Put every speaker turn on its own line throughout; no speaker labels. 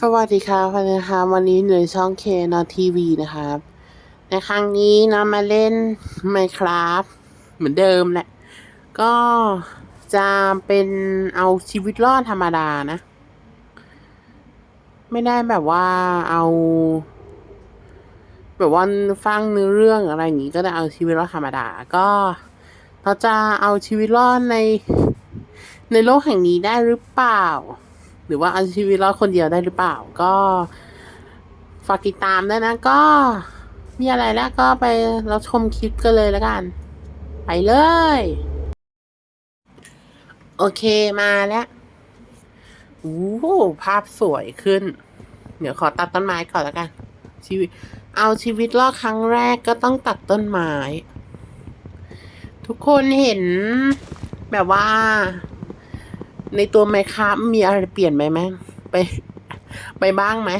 สวัสดีครับวันนี้นะคะวันนี้ในช่องเคนอทีวีนะครับ ในครั้งนี้นะมาเล่น Minecraft เหมือนเดิมแหละ ก็จะเป็นเอาชีวิตรอดธรรมดานะ ไม่ได้แบบว่าเอา แบบว่าฟังเนื้อเรื่องอะไรอย่างนี้ก็ได้เอาชีวิตรอดธรรมดา ก็เราจะเอาชีวิตรอดในในโลกแห่งนี้ได้หรือเปล่า หรือว่าเอาชีวิตรอดคนเดียวได้หรือเปล่า ก็ฝากติดตามด้วยนะ ก็มีอะไรแล้วก็ไปเราชมคลิปกันเลยแล้วกัน ไปเลย โอเคมาแล้วโอ้ภาพสวยขึ้น เดี๋ยวขอตัดต้นไม้ก่อนแล้วกัน ชีวิต เอาชีวิตรอดครั้งแรกก็ต้องตัดต้นไม้ ทุกคนเห็นแบบว่า ในตัวไมครับมีอะไรเปลี่ยนไปไหมไป ไปบ้างไหม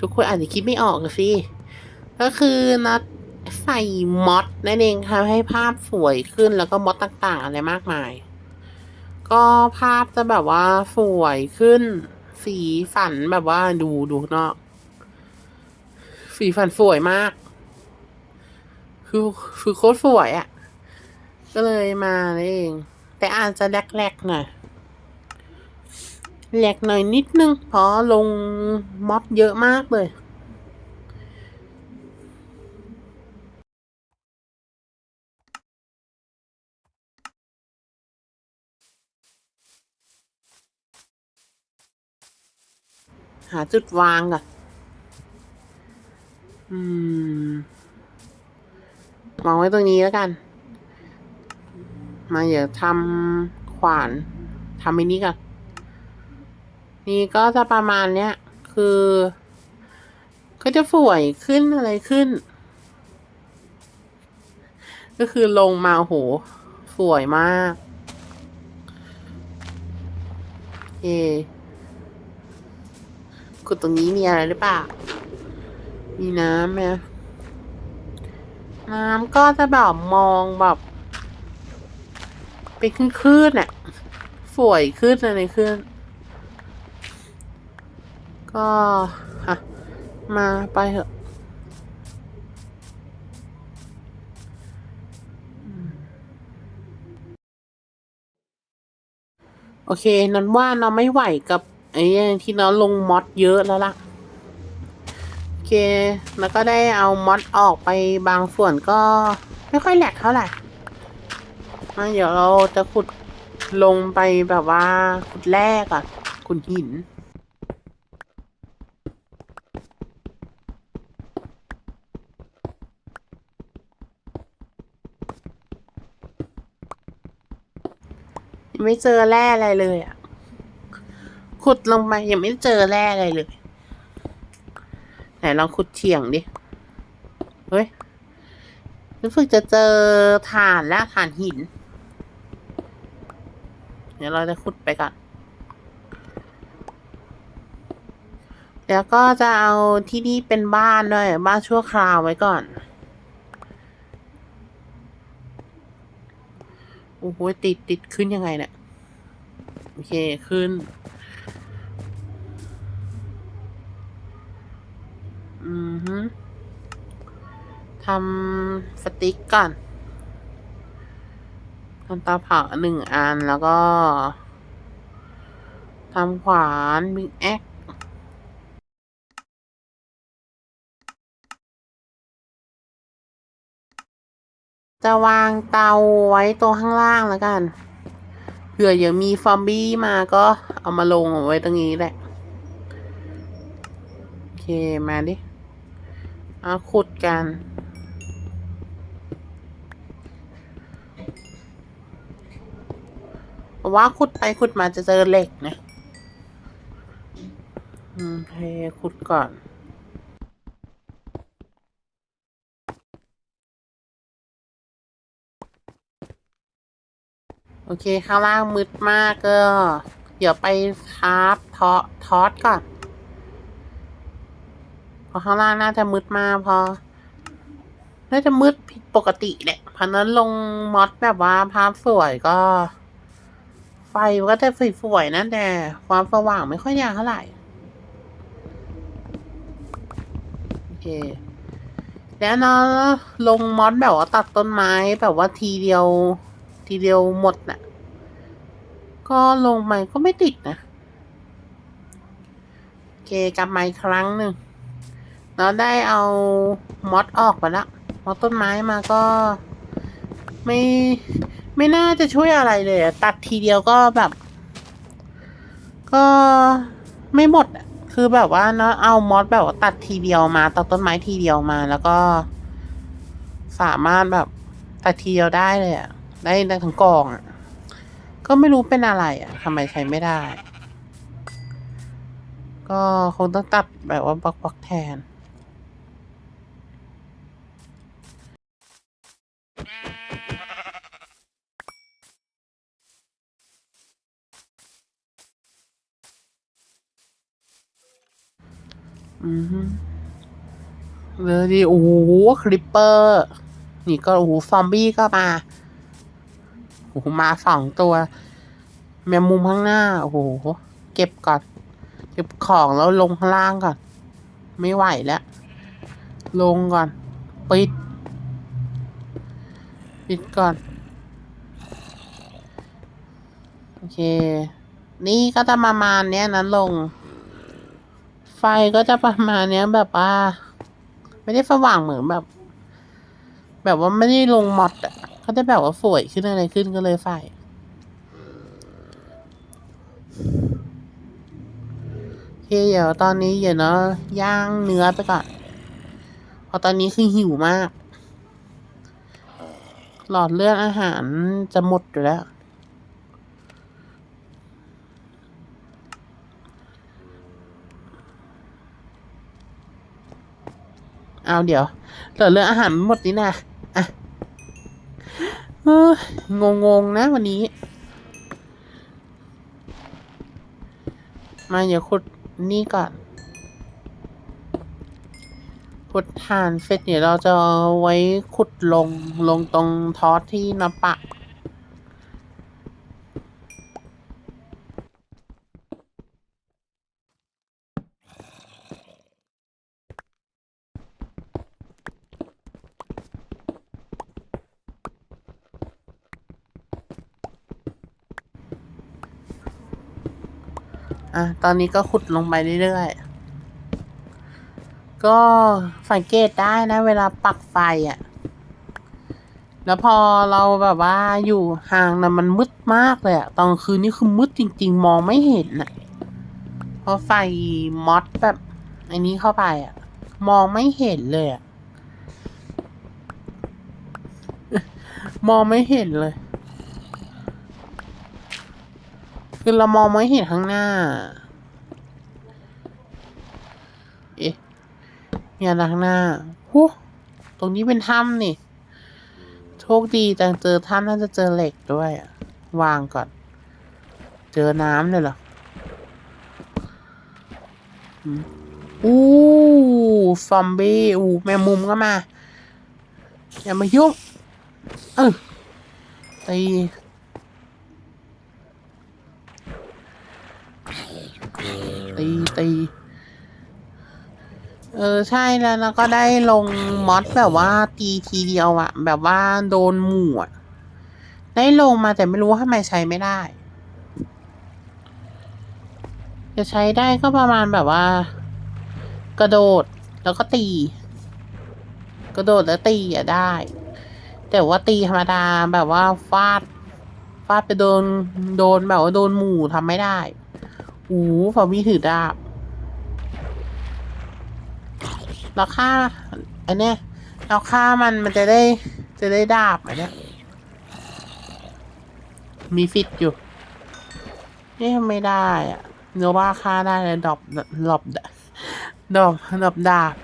ทุกคนอาจจะคิดไม่ออกสิ ก็คือนัดใส่มอดนั่นเองค่ะให้ภาพสวยขึ้นแล้วก็มอดต่างๆ อะไรมากมาย ก็ภาพจะแบบว่าสวยขึ้น สีสันแบบว่าดูดูข้างนอก สีสันสวยมาก คือคือโคตรสวยอะ่ะ ก็เลยมาเอง แต่อาจจะแรกๆหน่อยแหลกหน่อยนิดนึงเพราะลงมอดเยอะมากเลยหาจุดวางก่อนอืม วางไว้ตรงนี้แล้วกัน มาเดี๋ยวทำขวานทำไอ้นี้ก่อนนี่ก็จะประมาณเนี้ย คือ ก็จะสวยขึ้นอะไรขึ้น ก็คือลงมาโหสวยมาก เอขุดตรงนี้มีอะไรหรือเปล่า มีน้ำไหมน้ำก็จะแบบมองแบบ เป็นคลื่นๆน่ะสวยขึ้นอะไรขึ้น ก็ฮะมาไปเถอะโอเค นั้นว่าเราไม่ไหวกับไอ้ที่เราลงมอดเยอะแล้วล่ะ โอเค แล้วก็ได้เอามอดออกไปบางส่วนก็ไม่ค่อยแหลกเท่าไหร่ มาเดี๋ยวเราจะขุดลงไปแบบว่าขุดแรกอะขุดหินยังไม่เจอแร่อะไรเลยอะขุดลงไปยังไม่เจอแร่อะไรเลยไหนลองขุดเฉียงดิ เฮ้ยรู้สึกจะเจอถ่านและถ่านหิน ดี๋ยวเราจะขุดไปก่อนแล้วก็จะเอาที่นี่เป็นบ้านด้วย บ้านชั่วคราวไว้ก่อนโอ้โหติดติดขึ้นยังไงเนี่ยโอเคขึ้น อือฮึทำสติ๊กก่อน ทำตาเผาหนึ่งอันแล้วก็ทำขวานบิ๊กแอคจะวางเตาไว้ตรงข้างล่างแล้วกัน เผื่อยังมีฟอมบี้มาก็เอามาลงไว้ตรงนี้แหละ โอเค มาดิ เอาขุดกัน เพราะว่าขุดไปขุดมาจะเจอเหล็กนะอืมให้ขุดก่อนโอเค ข้างล่างมืดมากก็ เดี๋ยวไปทาร์ปทอทอสก่อนเพราะข้างล่างน่าจะมืดมากพอ น่าจะมืดผิดปกติแหละเพราะนั้นลงมอดแบบว่าภาพสวยก็ ไฟมันก็จะสวยๆนะแต่ความสว่างไม่ค่อยยากเท่าไหร่โอเคแล้วเนาะลงมอสแบบว่าตัดต้นไม้แบบว่าทีเดียว ทีเดียวหมดน่ะ ก็ลงไปก็ไม่ติดนะโอเคกลับมาอีกครั้งหนึ่งเราได้เอามอสออกมาแล้วมอสต้นไม้มาก็ไม่ ไม่น่าจะช่วยอะไรเลยอะตัดทีเดียวก็แบบ ก็ไม่หมดอะคือแบบว่าเนาะเอามอสแบบว่าตัดทีเดียวมาตัดต้นไม้ทีเดียวมา แล้วก็ สามารถแบบตัดทีเดียวได้เลยอะได้ได้ทั้งกองอะก็ไม่รู้เป็นอะไรอะทำไมใช้ไม่ได้ ก็คงต้องตัดแบบว่าบล็อกๆแทนอื เลยดิโอ้โหคลิปเปอร์ นี่ก็โอ้โหซอมบี้ก็มาโอ้โหมาสองตัว แมงมุมข้างหน้า โอ้โห เก็บก่อน เก็บของแล้วลงข้างล่างก่อน ไม่ไหวแล้ว ลงก่อน ปิด ปิดก่อน โอเค นี่ก็จะประมาณเนี้ยนะลง ไฟก็จะประมาณเนี้ยแบบว่า ไม่ได้สว่างเหมือนแบบ แบบว่าไม่ได้ลงมอดอะก็จะแบบว่าสวยขึ้นอะไรขึ้นก็เลยไฟโอเคเดี๋ยวตอนนี้เดี๋ยวเนาะย่างเนื้อไปก่อนเพราะตอนนี้คือหิวมาก หลอดเลือดอาหารจะหมดอยู่แล้ว เอาเดี๋ยวเหลือเรื่องอาหารหมดนี่นะอะงงงนะวันนี้ มาเดี๋ยวขุดนี่ก่อนขุดฐานเสร็จเดี๋ยวเราจะเอาไว้ขุดลงลงตรงทอสที่นปะ อะ ตอนนี้ก็ขุดลงไปเรื่อยๆ ก็สังเกตได้นะ เวลาปักไฟอะ่ะ แล้วพอเราแบบว่าอยู่ห่างนะมันมืดมากเลยอะตอนคืนนี่คือมืดจริง ๆ มองไม่เห็นอะเพราะไฟมอดแบบอันนี้เข้าไปอะมองไม่เห็นเลยอะมองไม่เห็นเลย คือเรามองไม่เห็นข้างหน้า เอ๊ะมีอะไรข้างหน้าหูตรงนี้เป็นถ้ำนี่ โชคดีจังเจอถ้ำน่าจะเจอเหล็กด้วยอะวางก่อน เจอน้ำเลยเหรออู้ซอมบี้อู้แมงมุมก็มา อย่ามายุ่งเออตี ตีตีเออใช่แล้วแล้วก็ได้ลงมอดแบบว่าตีทีเดียวอะแบบว่าโดนหมู่อะได้ลงมาแต่ไม่รู้ว่าทำไมใช้ไม่ได้ จะใช้ได้ก็ประมาณแบบว่า กระโดดแล้วก็ตี กระโดดแล้วตีอะได้ แต่ว่าตีธรรมดาแบบว่าฟาด ฟาดไปโดนโดนแบบว่าโดนหมู่ทำไม่ได้ โอ้โหพอมีถือดาบแล้วฆ่าอันเนี้ยเราฆ่ามันมันจะได้ จะได้ดาบอันเนี้ยมีฟิตอยู่นี่ไม่ได้อะเนื้อว่าฆ่าได้เลยดอบดอบดอบดอบดาบ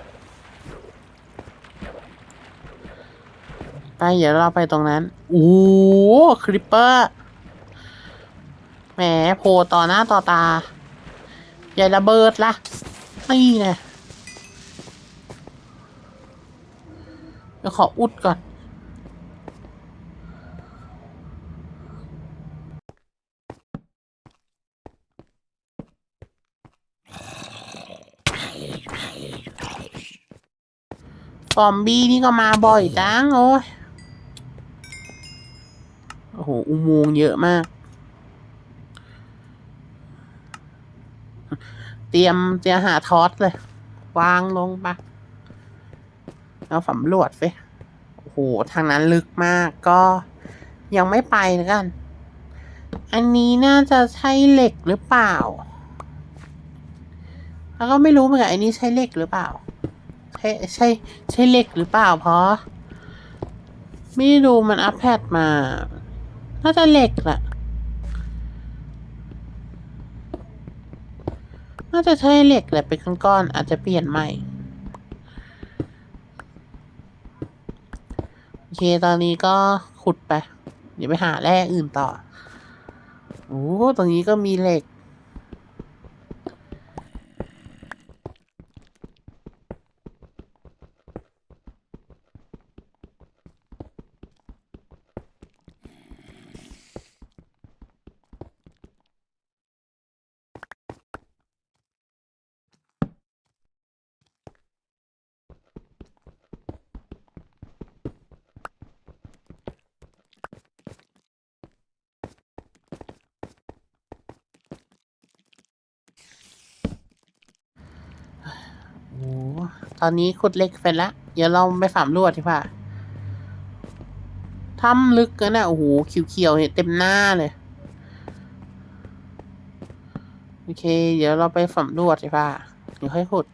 ไปเดี๋ยวเราไปตรงนั้น โอ้คริปเปอร์ แหมโผล่ต่อหน้าต่อตา อย่าระเบิดละนี่ไงเดี๋ยวขออุดก่อน ซอมบี้นี่ก็มาบ่อยจัง โอ้ย โอ้โห อุโมงค์เยอะมาก เตรียมเตรียมหาทอสเลย วางลงปะแล้วสำรวจไปโอ้โห ทางนั้นลึกมากก็ยังไม่ไปแล้วกัน อันนี้น่าจะใช่เหล็กหรือเปล่า แล้วก็ไม่รู้เหมือนกันอันนี้ใช่เหล็กหรือเปล่า ใช่ใช่ใช่เหล็กหรือเปล่าเพราะไม่ดูมันอัพแพดมา น่าจะเหล็กแหละ น่าจะใช้เหล็กแหละเป็นก้อนๆอาจจะเปลี่ยนใหม่ โอเคตอนนี้ก็ขุดไป เดี๋ยวไปหาแร่อื่นต่อ โอ้ตรงนี้ก็มีเหล็ก โอ้ ตอนนี้ขุดเล็กเสร็จแล้วเดี๋ยวเราไปสำรวจดีกว่าถ้ำลึกกันนะโอ้โหเขียวๆเห็นเต็มหน้าเลย โอเค เดี๋ยวเราไปสำรวจดีกว่าเดี๋ยวค่อยขุด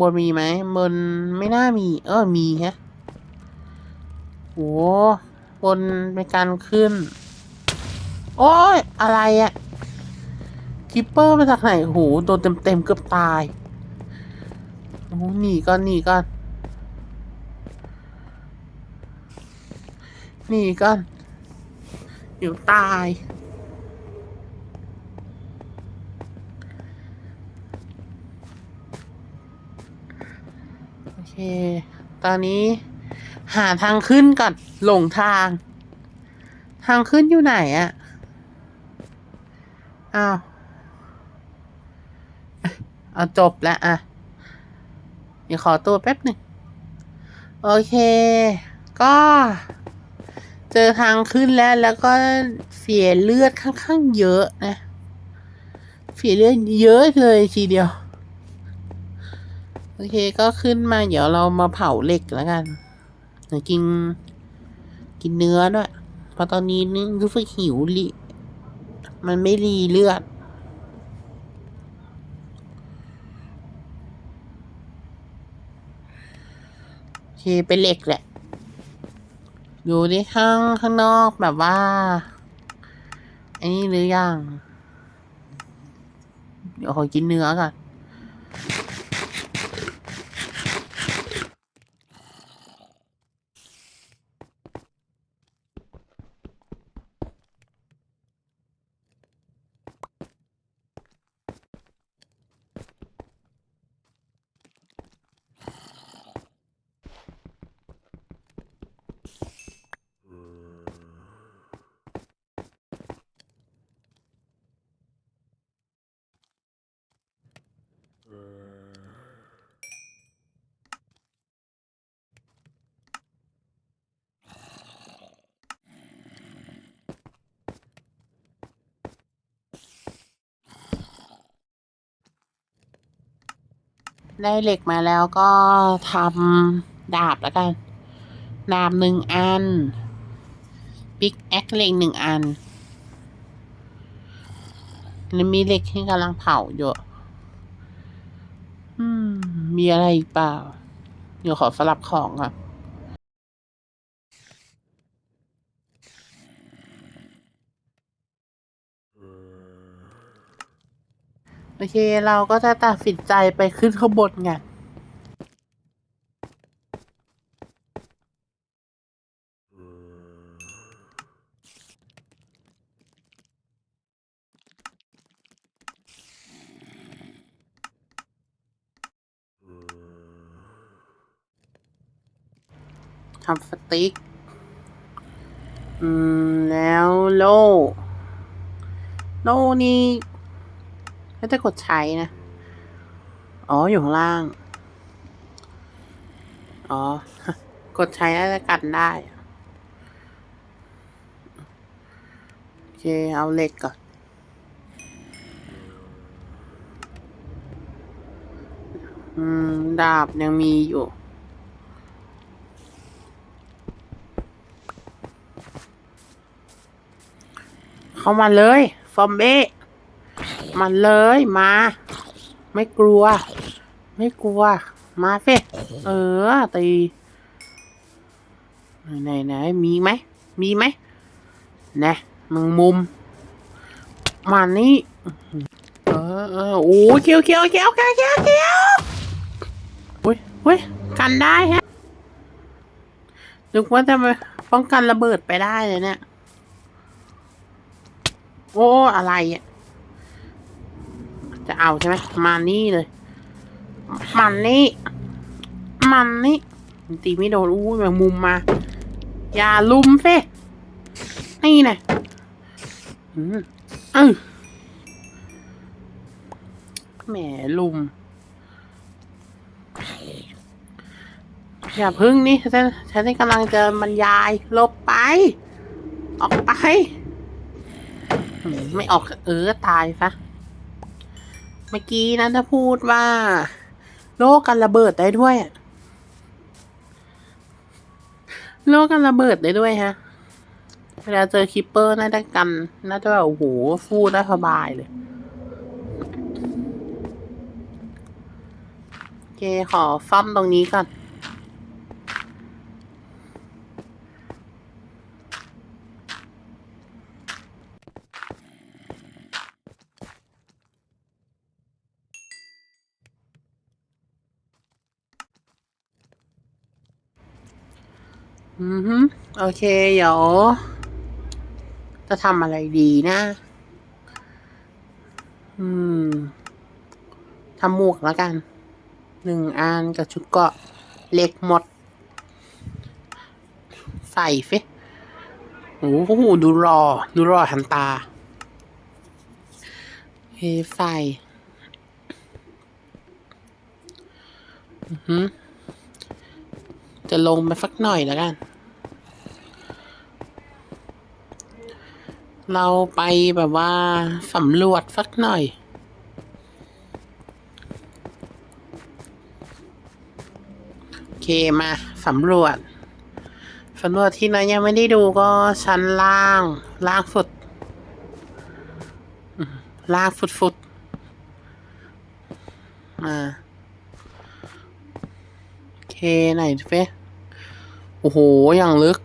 บนมีไหมบนไม่น่ามี เออมีฮะโอ้บนเป็นการขึ้น โอ้ยอะไรอะคิปเปอร์มาจากไหนโหโดนเต็มๆเกือบตาย หนีก่อนหนีก่อนหนีก่อนเดี๋ยวตาย โอเค ตอนนี้ หาทางขึ้นก่อน หลงทาง ทางขึ้นอยู่ไหนอะอ้าวเอาจบแล้วอะ ดี๋ยวขอตัวแป๊บหนึ่งโอเค ก็ เจอทางขึ้นแล้วแล้วก็เสียเลือดค่อนข้างเยอะนะเสียเลือดเยอะเลยทีเดียว โอเคก็ขึ้นมาเดี๋ยวเรามาเผาเหล็กแล้วกันเดี๋ยวกินกินเนื้อด้วยเพราะตอนนี้นี่รู้สึกหิวลิมันไม่รีเลือด เคเป็นเหล็กแหละ ดูดิข้างข้างนอกแบบว่า อันนี้หรือยัง เดี๋ยวขอกินเนื้อก่อน ได้เหล็กมาแล้วก็ทำดาบแล้วกัน ดาบหนึ่งอันปิกแอคเหล็กหนึ่งอันแล้วมีเหล็กที่กำลังเผาอยู่มมีอะไรอีกเปล่า เดี๋ยวขอสลับของก่อน โอเคเราก็จะตัดสินใจไปขึ้นข้างบนกันทำสติ๊ก อืม แล้วโล โลนี่ ไม่ได้กดใช้นะ อ๋อ อยู่ข้างล่าง อ๋อ กดใช้แล้วจะกันได้ โอเค เอาเหล็กก่อน อืม ดาบยังมีอยู่เข้ามาเลย ฟอมเบ้ มันเลยมา ไม่กลัว ไม่กลัว มาเฟเออตีไหนไหนมีไหมมีไหมน่มึงมุม มานี่เออเออโอ้เขียวเขียวเขียวเขียวเขียวเขียวอุ้ยอุ้ยกันได้ฮะนึกว่าจะมาป้องกันระเบิดไปได้เลยเนี่ย โอ้ อะไรอะ จะเอาใช่ไหมมานี่เลย มันนี่ มันนี่ตีไม่โดนอู้ยแมงมุมมา อย่าลุมเฟ่นี่นะอืมเออแหมลุม อย่าพึ่งนี่ฉันฉันกำลังจะบรรยายลบไป ออกไป ไม่ออกเออตายซะ เมื่อกี้นะถ้าพูดว่า โลกกันระเบิดได้ด้วยอะโลกกันระเบิดได้ด้วยฮะ เวลาเจอคิปเปอร์น่าจะกัน น่าจะแบบโอ้โหฟูได้สบายเลยโอเคขอซ่อมตรงนี้ก่อน อือฮึโอเค เดี๋ยว จะทำอะไรดีนะ อืมทำหมวกแล้วกัน หนึ่งอันกับชุดเกาะเล็กหมด ใส่ฟิโอ้โหดูรอ ดูรอทันตาเฮ้ใส่อือฮึจะลงไปสักหน่อยแล้วกัน เราไปแบบว่าสำรวจสักหน่อย โอเคมาสำรวจสำรวจที่ไหนยังไม่ได้ดูก็ชั้นล่าง ล่างสุด ล่างฟุดฟุดมาโอเคไหนเฟ้โอ้โห อย่างลึก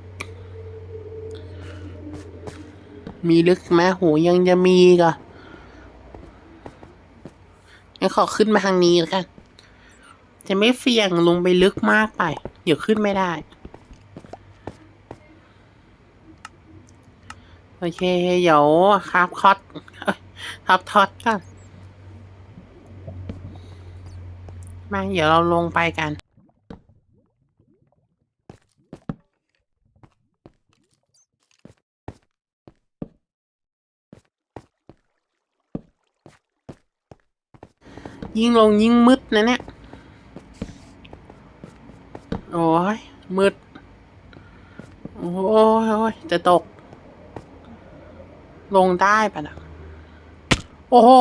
มีลึกไหมโหยังจะมีก็งั้นขอขึ้นมาทางนี้แล้วกัน จะไม่เสี่ยงลงไปลึกมากไป เดี๋ยวขึ้นไม่ได้ โอเค เดี๋ยวครับคอตครับทอดก่อนมาเดี๋ยวเราลงไปกัน ยิ่งลงยิ่งมืดนะเนี่ย โอ้ยมืดโอ้ยโอ้ยจะตก ลงได้ปะนะโอ้โห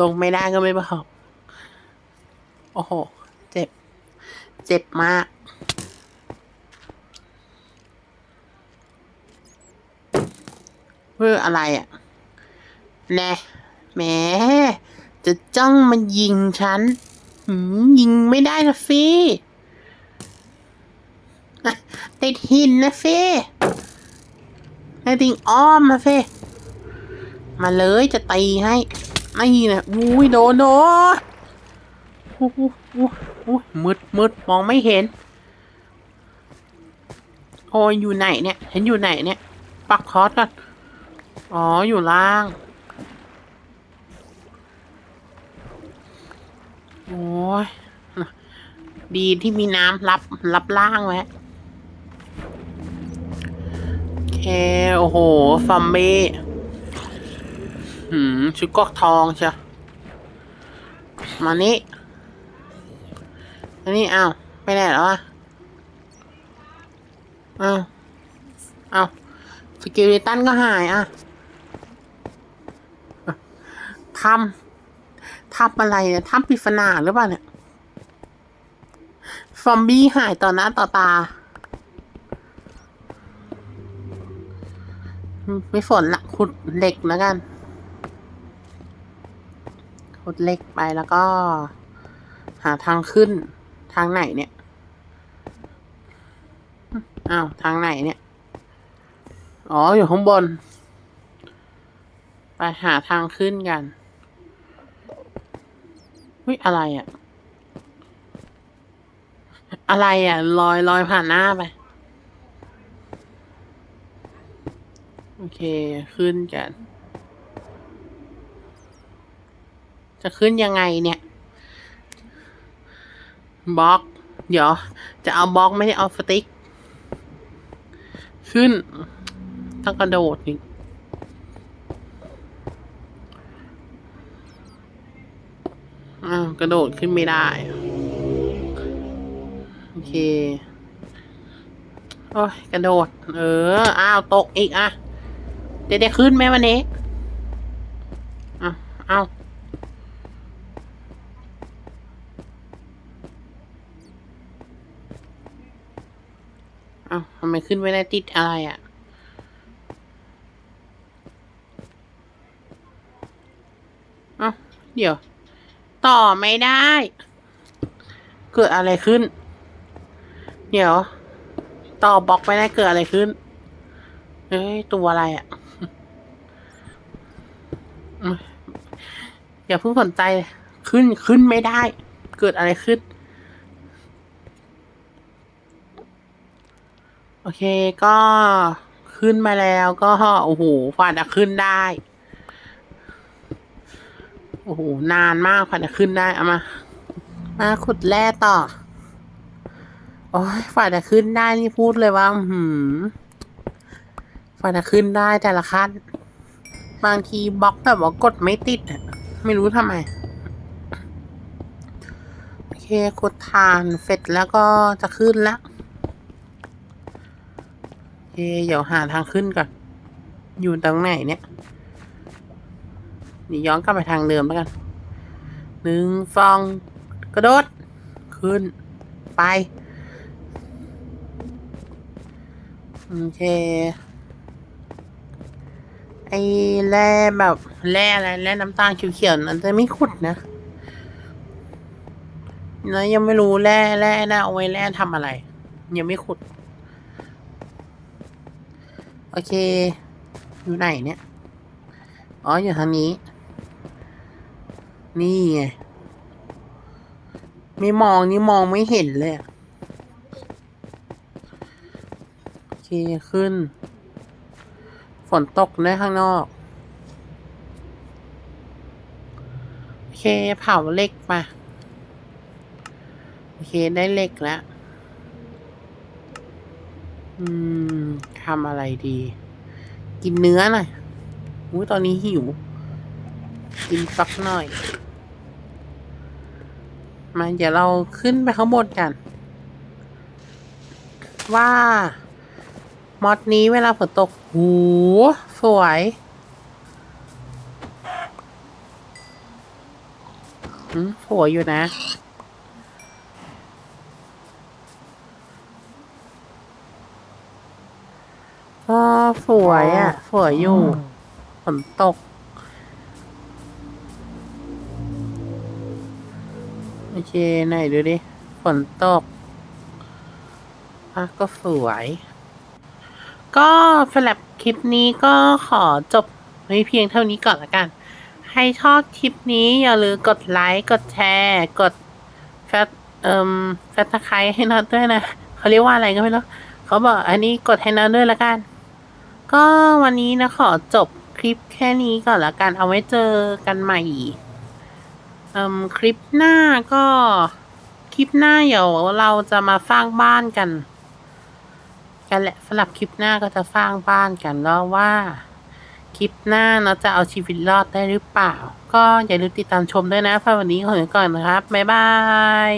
ลงไม่ได้ก็ไม่บอกโอ้โห เจ็บ เจ็บมากเพื่ออะไรอะแน่ แหมจะจ้องมันยิงฉันหืมยิงไม่ได้นะฟีติดหินนะฟีให้ติงอ้อมนะฟีมาเลยจะตีให้นี่นะอุ้ยโดนโดนโอ้โหโอ้โหมืดมืดมองไม่เห็น โอ้ยอยู่ไหนเนี่ย เห็นอยู่ไหนเนี่ย ปักคอร์สก่อน อ๋อ อยู่ล่าง โอ้ยดีที่มีน้ำรับรับล่างไว้โอเค โอ้โห ฟอมเบ้หืม ชุดกอกทองเชียวมานี่อันนี้อ้าวไปไหนแล้วอะอ้าวอ้าวสกิลิตันก็หายอะทำ ทำอะไรเนี่ยทำปริศนาหรือเปล่าเนี่ยซอมบี้หายต่อหน้าต่อตา ไม่ฝนละขุดเหล็กแล้วกัน ขุดเหล็กไปแล้วก็ หาทางขึ้น ทางไหนเนี่ย อ้าว ทางไหนเนี่ย อ๋อ อยู่ข้างบน ไปหาทางขึ้นกัน วิอะไรอะ่ะ อะไรอะ่ะลอยลอยผ่านหน้าไป โอเคขึ้นกัน จะขึ้นยังไงเนี่ยบล็อก เดี๋ยว จะเอาบล็อกไม่ได้เอาสติ๊ก ขึ้น ต้องกระโดดอีกอ้าว กระโดดขึ้นไม่ได้ โอเค โอ้ย กระโดด เออ อ้าว ตกอีกอะจะได้ขึ้นไหมวันนี้อ้าวอ้าวอ้าวทำไมขึ้นไม่ได้ติดอะไรอะ่ะอ้าวเดี๋ยว ต่อไม่ได้ เกิดอะไรขึ้น เดี๋ยว ต่อบล็อกไม่ได้เกิดอะไรขึ้น เฮ้ย ตัวอะไรอะ่ะอย่าเพิ่งสนใจขึ้นขึ้นไม่ได้ เกิดอะไรขึ้น โอเคก็ขึ้นมาแล้วก็โอ้โหกว่าจะขึ้นได้ โอ้โห นานมากกว่าจะขึ้นได้ เอามา มาขุดแร่ต่อ โอ้ยฝ่าจะขึ้นได้นี่พูดเลยว่า หืมฝ่าจะขึ้นได้แต่ละขั้น บางทีบล็อกแบบว่ากดไม่ติดอะไม่รู้ทำไม โอเคกดทานเสร็จแล้วก็จะขึ้นแล้วโอเค เดี๋ยวหาทางขึ้นก่อน อยู่ตรงไหนเนี่ย นี่ย้อนกลับไปทางเดิมแล้วกันหนึ่งฟองกระโดด ขึ้น ไป โอเค ไอ้แร่แบบแร่อะไรแร่น้ำตาลเขียวๆนั้นจะไม่ขุดนะแล้วยังไม่รู้แร่แร่น่าเอาไว้แร่ทำอะไร ยังไม่ขุด โอเค อยู่ไหนเนี่ย อ๋อ อยู่ทางนี้ นี่ไงไม่มองนี่มองไม่เห็นเลยโอเคขึ้น ฝนตกด้วยข้างนอก โอเคเผาเล็กมา โอเคได้เล็กแล้ว อืมทำอะไรดี กินเนื้อหน่อยอุ้ยตอนนี้หิว กินสักหน่อย มาเดี๋ยวเราขึ้นไปข้างบนกัน ว่ามอดนี้เวลาฝนตก หู สวยอืมสวยอยู่นะก็สวยอะ สวยอยู่ฝนตก โอเคไหนดูดิ ฝนตก อะ ก็สวย ก็สำหรับคลิปนี้ก็ขอจบไว้เพียงเท่านี้ก่อนละกันให้ชอบคลิปนี้อย่าลืมกดไลค์ กดแชร์ กดแฟตเอ่มแฟตตะไคร้ให้นัดด้วยนะ เขาเรียกว่าอะไรก็ไม่รู้ เขาบอกอันนี้กดให้นัดด้วยละกัน ก็วันนี้นะขอจบคลิปแค่นี้ก่อนละกัน เอาไว้เจอกันใหม่ อ่มคลิปหน้าก็คลิปหน้าเดี๋ยวเราจะมาสร้างบ้านกัน กันแหละสำหรับคลิปหน้าก็จะสร้างบ้านกันแล้วว่าคลิปหน้าเราจะเอาชีวิตรอดได้หรือเปล่า ก็อย่าลืมติดตามชมด้วยนะสำหรับวันนี้ขอตัวก่อนนะครับ บ๊ายบาย